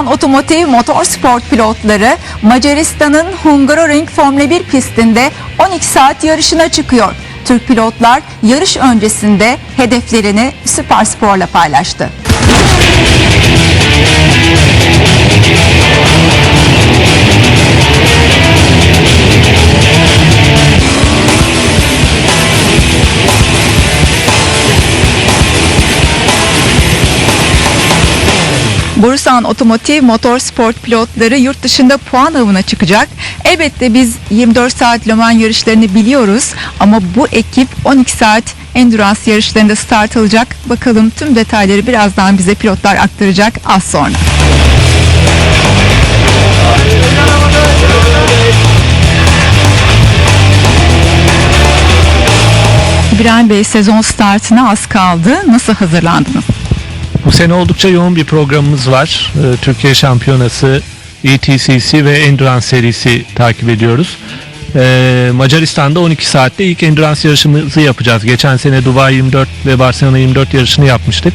Borusan Otomotiv Motorsport pilotları Macaristan'ın Hungaroring Formula 1 pistinde 12 saat yarışına çıkıyor. Türk pilotlar yarış öncesinde hedeflerini Süperspor'la paylaştı. Borusan Otomotiv Motorsport pilotları yurt dışında puan avına çıkacak. Elbette biz 24 saat Le yarışlarını biliyoruz ama bu ekip 12 saat endurance yarışlarında start alacak. Bakalım tüm detayları birazdan bize pilotlar aktaracak az sonra. İbrahim Bey sezon startına az kaldı. Nasıl hazırlandınız? Bu sene oldukça yoğun bir programımız var. Ee, Türkiye Şampiyonası, ETCC ve Endurance serisi takip ediyoruz. Ee, Macaristan'da 12 saatte ilk Endurance yarışımızı yapacağız. Geçen sene Dubai 24 ve Barcelona 24 yarışını yapmıştık.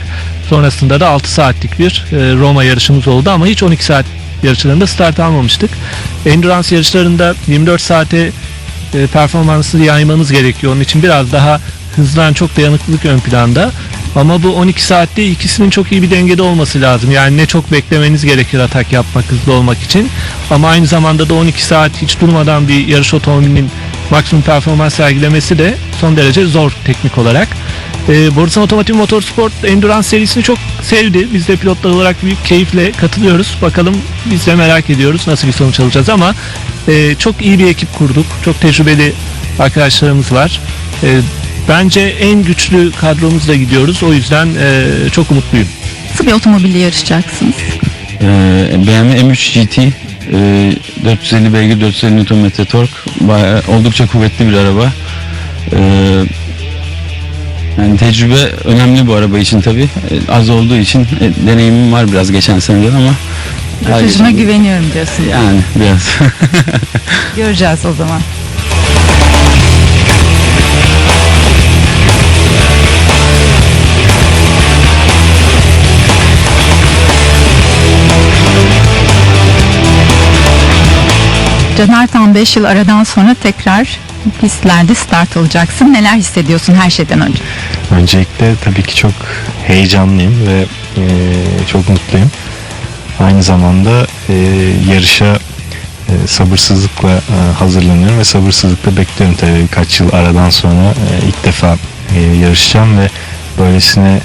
Sonrasında da 6 saatlik bir e, Roma yarışımız oldu ama hiç 12 saat yarışlarında start almamıştık. Endurance yarışlarında 24 saate e, performansı yaymanız gerekiyor. Onun için biraz daha hızlan çok dayanıklılık ön planda. Ama bu 12 saatte ikisinin çok iyi bir dengede olması lazım. Yani ne çok beklemeniz gerekir atak yapmak, hızlı olmak için. Ama aynı zamanda da 12 saat hiç durmadan bir yarış otomobilinin maksimum performans sergilemesi de son derece zor teknik olarak. Ee, Borusan Otomotiv Motorsport Endurance serisini çok sevdi. Biz de pilotlar olarak büyük keyifle katılıyoruz. Bakalım biz de merak ediyoruz nasıl bir sonuç alacağız ama e, çok iyi bir ekip kurduk. Çok tecrübeli arkadaşlarımız var. E, bence en güçlü kadromuzla gidiyoruz. O yüzden e, çok umutluyum. Nasıl bir otomobille yarışacaksınız? Ee, BMW M3 GT e, 450 beygir 450 Nm tork bayağı, oldukça kuvvetli bir araba. Ee, yani tecrübe önemli bu araba için tabi. Az olduğu için e, deneyimim var biraz geçen seneden ama geçen- güveniyorum diyorsun. yani biraz. Göreceğiz o zaman. Caner tam 5 yıl aradan sonra tekrar pistlerde start alacaksın. Neler hissediyorsun her şeyden önce? Öncelikle tabii ki çok heyecanlıyım ve e, çok mutluyum. Aynı zamanda e, yarışa e, sabırsızlıkla e, hazırlanıyorum ve sabırsızlıkla bekliyorum tabii birkaç yıl aradan sonra e, ilk defa e, yarışacağım ve böylesine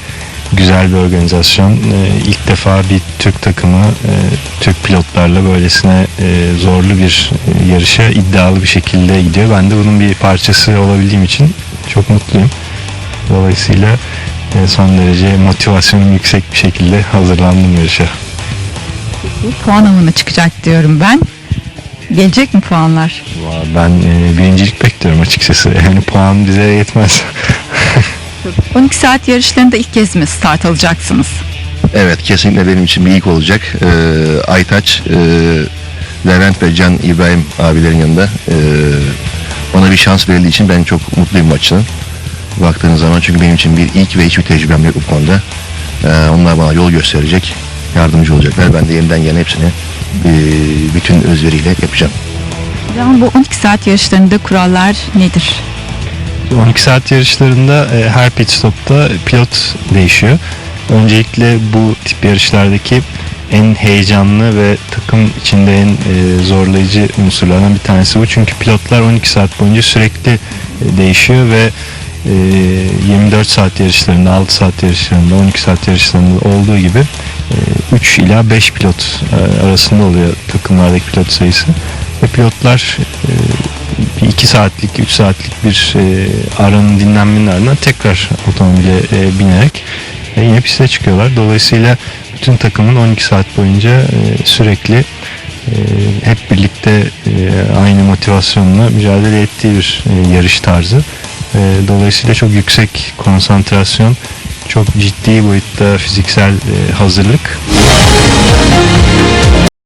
güzel bir organizasyon. E, ilk defa bir Türk takımı e, Türk pilotlarla böylesine e, zorlu bir e, yarışa iddialı bir şekilde gidiyor. Ben de bunun bir parçası olabildiğim için çok mutluyum. Dolayısıyla e, son derece motivasyonum yüksek bir şekilde hazırlandım yarışa. Puan avına çıkacak diyorum ben. Gelecek mi puanlar? Ben e, birincilik bekliyorum açıkçası. Yani puan bize yetmez. 12 saat yarışlarında ilk kez mi start alacaksınız? Evet kesinlikle benim için bir ilk olacak. Ee, Aytaç, e, Levent ve Can İbrahim abilerin yanında e, ona bir şans verildiği için ben çok mutluyum maçın. Baktığınız zaman çünkü benim için bir ilk ve hiçbir tecrübem yok bu konuda. Ee, onlar bana yol gösterecek, yardımcı olacaklar. Ben de yeniden yana hepsini e, bütün özveriyle yapacağım. Yani bu 12 saat yarışlarında kurallar nedir? 12 saat yarışlarında e, her pit stopta pilot değişiyor. Öncelikle bu tip yarışlardaki en heyecanlı ve takım içinde en e, zorlayıcı unsurlardan bir tanesi bu. Çünkü pilotlar 12 saat boyunca sürekli e, değişiyor ve e, 24 saat yarışlarında, 6 saat yarışlarında, 12 saat yarışlarında olduğu gibi e, 3 ila 5 pilot e, arasında oluyor takımlardaki pilot sayısı. Ve pilotlar e, bir 2 saatlik, 3 saatlik bir e, aranın dinlenmenin ardından tekrar otomobile e, binerek e, yine piste çıkıyorlar. Dolayısıyla bütün takımın 12 saat boyunca e, sürekli e, hep birlikte e, aynı motivasyonla mücadele ettiği bir e, yarış tarzı. E, dolayısıyla çok yüksek konsantrasyon, çok ciddi boyutta fiziksel e, hazırlık.